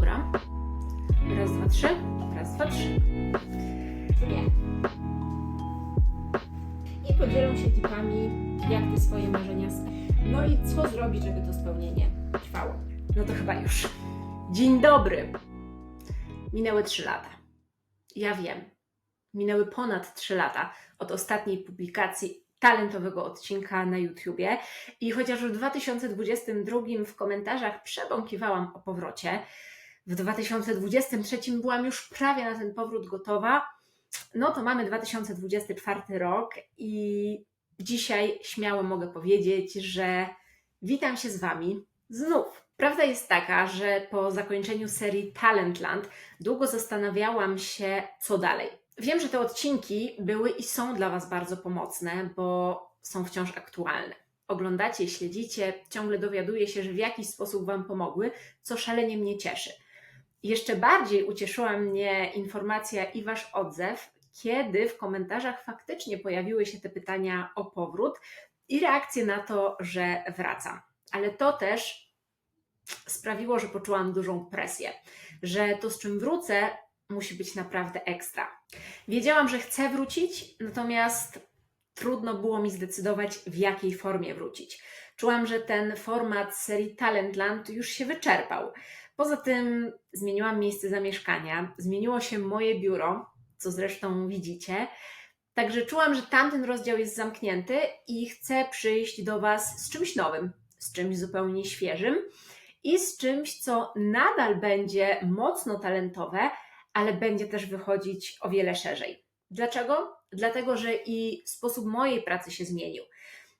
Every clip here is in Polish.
Dobra. Raz, dwa, trzy. Raz, dwa, trzy. Nie. I podzielą się tipami, jak te swoje marzenia. No i co zrobić, żeby to spełnienie trwało? No to chyba już. Dzień dobry. Minęły trzy lata. Ja wiem. Minęły ponad trzy lata od ostatniej publikacji talentowego odcinka na YouTubie. I chociaż w 2022 w komentarzach przebąkiwałam o powrocie, w 2023 byłam już prawie na ten powrót gotowa, no to mamy 2024 rok i dzisiaj śmiało mogę powiedzieć, że witam się z Wami znów. Prawda jest taka, że po zakończeniu serii Talentland długo zastanawiałam się, co dalej. Wiem, że te odcinki były i są dla Was bardzo pomocne, bo są wciąż aktualne. Oglądacie, śledzicie, ciągle dowiaduję się, że w jakiś sposób Wam pomogły, co szalenie mnie cieszy. Jeszcze bardziej ucieszyła mnie informacja i Wasz odzew, kiedy w komentarzach faktycznie pojawiły się te pytania o powrót i reakcje na to, że wracam. Ale to też sprawiło, że poczułam dużą presję, że to, z czym wrócę, musi być naprawdę ekstra. Wiedziałam, że chcę wrócić, natomiast trudno było mi zdecydować, w jakiej formie wrócić. Czułam, że ten format serii Talentland już się wyczerpał. Poza tym zmieniłam miejsce zamieszkania, zmieniło się moje biuro, co zresztą widzicie. Także czułam, że tamten rozdział jest zamknięty i chcę przyjść do Was z czymś nowym, z czymś zupełnie świeżym i z czymś, co nadal będzie mocno talentowe, ale będzie też wychodzić o wiele szerzej. Dlaczego? Dlatego, że i sposób mojej pracy się zmienił.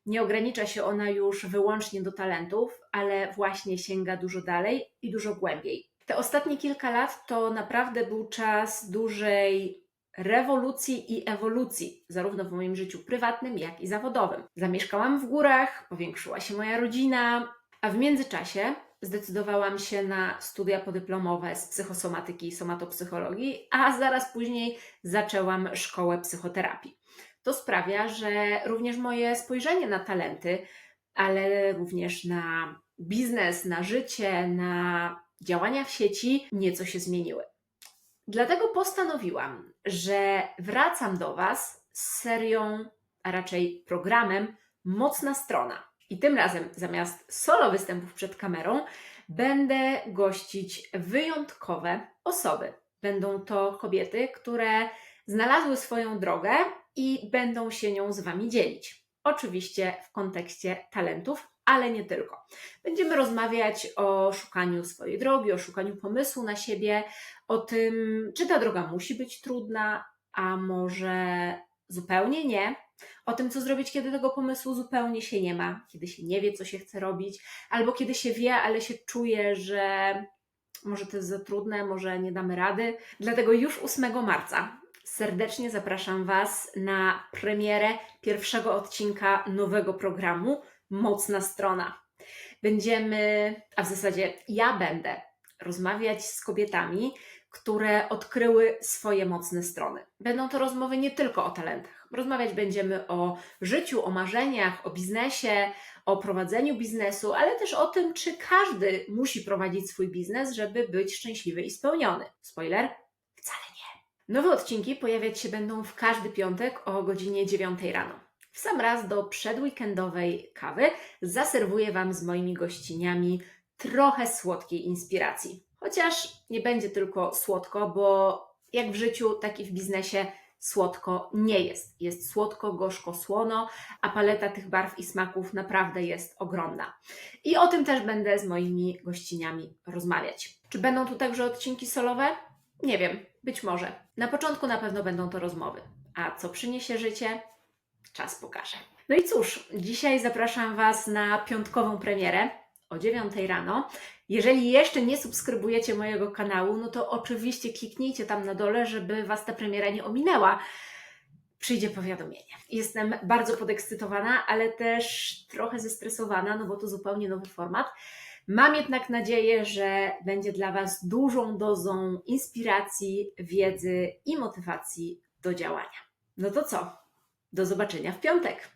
Nie ogranicza się ona już wyłącznie do talentów, ale właśnie sięga dużo dalej i dużo głębiej. Te ostatnie kilka lat to naprawdę był czas dużej rewolucji i ewolucji, zarówno w moim życiu prywatnym, jak i zawodowym. Zamieszkałam w górach, powiększyła się moja rodzina, a w międzyczasie zdecydowałam się na studia podyplomowe z psychosomatyki i somatopsychologii, a zaraz później zaczęłam szkołę psychoterapii. To sprawia, że również moje spojrzenie na talenty, ale również na biznes, na życie, na działania w sieci nieco się zmieniły. Dlatego postanowiłam, że wracam do Was z serią, a raczej programem Mocna Strona. I tym razem zamiast solo występów przed kamerą, będę gościć wyjątkowe osoby. Będą to kobiety, które znalazły swoją drogę i będą się nią z Wami dzielić. Oczywiście w kontekście talentów, ale nie tylko. Będziemy rozmawiać o szukaniu swojej drogi, o szukaniu pomysłu na siebie, o tym, czy ta droga musi być trudna, a może zupełnie nie. O tym, co zrobić, kiedy tego pomysłu zupełnie się nie ma, kiedy się nie wie, co się chce robić, albo kiedy się wie, ale się czuje, że może to jest za trudne, może nie damy rady. Dlatego już 8 marca serdecznie zapraszam Was na premierę pierwszego odcinka nowego programu Mocna Strona. Będziemy, a w zasadzie ja będę rozmawiać z kobietami, które odkryły swoje mocne strony. Będą to rozmowy nie tylko o talentach. Rozmawiać będziemy o życiu, o marzeniach, o biznesie, o prowadzeniu biznesu, ale też o tym, czy każdy musi prowadzić swój biznes, żeby być szczęśliwy i spełniony. Spoiler? Nowe odcinki pojawiać się będą w każdy piątek o godzinie 9 rano. W sam raz do przedweekendowej kawy zaserwuję Wam z moimi gościniami trochę słodkiej inspiracji. Chociaż nie będzie tylko słodko, bo jak w życiu, tak i w biznesie słodko nie jest. Jest słodko, gorzko, słono, a paleta tych barw i smaków naprawdę jest ogromna. I o tym też będę z moimi gościniami rozmawiać. Czy będą tu także odcinki solowe? Nie wiem, być może. Na początku na pewno będą to rozmowy. A co przyniesie życie? Czas pokaże. No i cóż, dzisiaj zapraszam Was na piątkową premierę o 9 rano. Jeżeli jeszcze nie subskrybujecie mojego kanału, no to oczywiście kliknijcie tam na dole, żeby Was ta premiera nie ominęła. Przyjdzie powiadomienie. Jestem bardzo podekscytowana, ale też trochę zestresowana, no bo to zupełnie nowy format. Mam jednak nadzieję, że będzie dla Was dużą dozą inspiracji, wiedzy i motywacji do działania. No to co? Do zobaczenia w piątek.